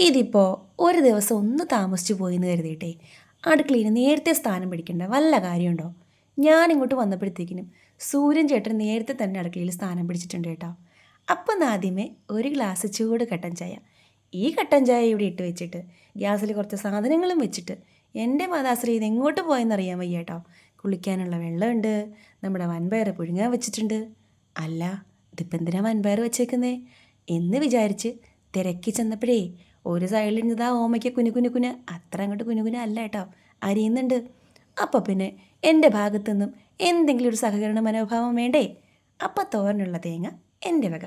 ഇതിപ്പോൾ ഒരു ദിവസം ഒന്ന് താമസിച്ചു പോയി എന്ന് കരുതിയിട്ടേ. അടുക്കളയിൽ നേരത്തെ സ്ഥാനം പിടിക്കേണ്ട വല്ല കാര്യമുണ്ടോ? ഞാൻ ഇങ്ങോട്ട് വന്നപ്പോഴത്തേക്കിനും സൂര്യൻ ചേട്ടൻ നേരത്തെ തന്നെ അടുക്കളയിൽ സ്ഥാനം പിടിച്ചിട്ടുണ്ട് കേട്ടോ. അപ്പം ആദ്യമേ ഒരു ഗ്ലാസ് ചൂട് കട്ടൻ ചായ. ഈ കട്ടൻ ചായ ഇവിടെ ഇട്ട് വെച്ചിട്ട് ഗ്യാസിൽ കുറച്ച് സാധനങ്ങളും വെച്ചിട്ട് എന്റെ മാതാശ്രീ ഇത് എങ്ങോട്ട് പോയെന്നറിയാൻ വയ്യ കേട്ടോ. കുളിക്കാനുള്ള വെള്ളമുണ്ട് നമ്മുടെ വൻപയർ പുഴുങ്ങാൻ വെച്ചിട്ടുണ്ട്. അല്ല ഇതിപ്പോൾ എന്തിനാ വൻപയർ വെച്ചേക്കുന്നേ? എന്ന് വിചാരിച്ച് തിരക്കി ചെന്നപ്പോഴേ ഒരു സൈഡിൽ ഇതാ ഓമയ്ക്ക് കുനു കുനു കുന് അത്ര അങ്ങോട്ട് കുനു കുന അല്ല കേട്ടോ. അരിയുന്നുണ്ട്. അപ്പോൾ പിന്നെ എന്റെ ഭാഗത്തു നിന്നും എന്തെങ്കിലും ഒരു സഹകരണ മനോഭാവം വേണ്ടേ? അപ്പം തോരനുള്ള തേങ്ങ എന്റെ വക.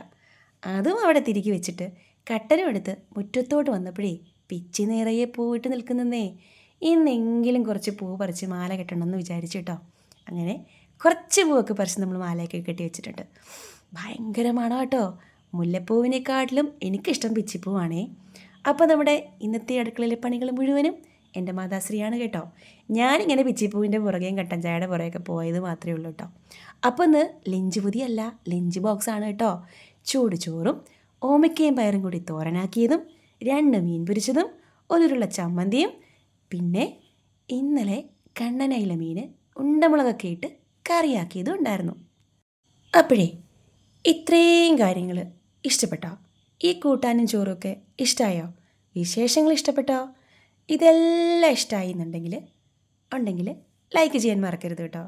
അതും അവിടെ തിരികെ വെച്ചിട്ട് കട്ടനും എടുത്ത് മുറ്റത്തോട്ട് വന്നപ്പോഴേ പിച്ചി നിറയെ പൂവിട്ട് നിൽക്കുന്നേ ഇന്നെങ്കിലും കുറച്ച് പൂ പറിച്ച് മാല കെട്ടണമെന്ന് വിചാരിച്ചു കേട്ടോ. അങ്ങനെ കുറച്ച് പൂവൊക്കെ പറിച്ച് നമ്മൾ മാലയൊക്കെ കെട്ടി വെച്ചിട്ടുണ്ട്. ഭയങ്കരമാണോ മണം കേട്ടോ. മുല്ലപ്പൂവിനെക്കാട്ടിലും എനിക്കിഷ്ടം പിച്ചിപ്പൂവാണേ. അപ്പോൾ നമ്മുടെ ഇന്നത്തെ അടുക്കളയിലെ പണികൾ മുഴുവനും എന്റെ മാതാശ്രീയാണ് കേട്ടോ. ഞാനിങ്ങനെ പിച്ചിപ്പൂവിന്റെ പുറകെയും കട്ടൻ ചായയുടെ പുറകെയൊക്കെ പോയത് മാത്രമേ ഉള്ളൂ കേട്ടോ. അപ്പോൾ ഇന്ന് ലഞ്ച് പുതിയല്ല ലഞ്ച് ബോക്സ് ആണ് കേട്ടോ. ചൂട് ചോറും ഓമയ്ക്കയും പയറും കൂടി തോരനാക്കിയതും രണ്ട് മീൻ പൊരിച്ചതും ഒരുരുള്ള ചമ്മന്തിയും പിന്നെ ഇന്നലെ കണ്ണനയില മീൻ ഉണ്ടമുളകൊക്കെ ഇട്ട് കറിയാക്കിയതും ഉണ്ടായിരുന്നു. അപ്പോഴേ ഇത്രയും കാര്യങ്ങൾ ഇഷ്ടപ്പെട്ടോ? ഈ കൂട്ടാനും ചോറൊക്കെ ഇഷ്ടമായോ വിശേഷങ്ങൾ ഇഷ്ടപ്പെട്ടോ? ഇതെല്ലാം ഇഷ്ടമായി എന്നുണ്ടെങ്കിൽ ഉണ്ടെങ്കിൽ ലൈക്ക് ചെയ്യാൻ മറക്കരുത് കേട്ടോ.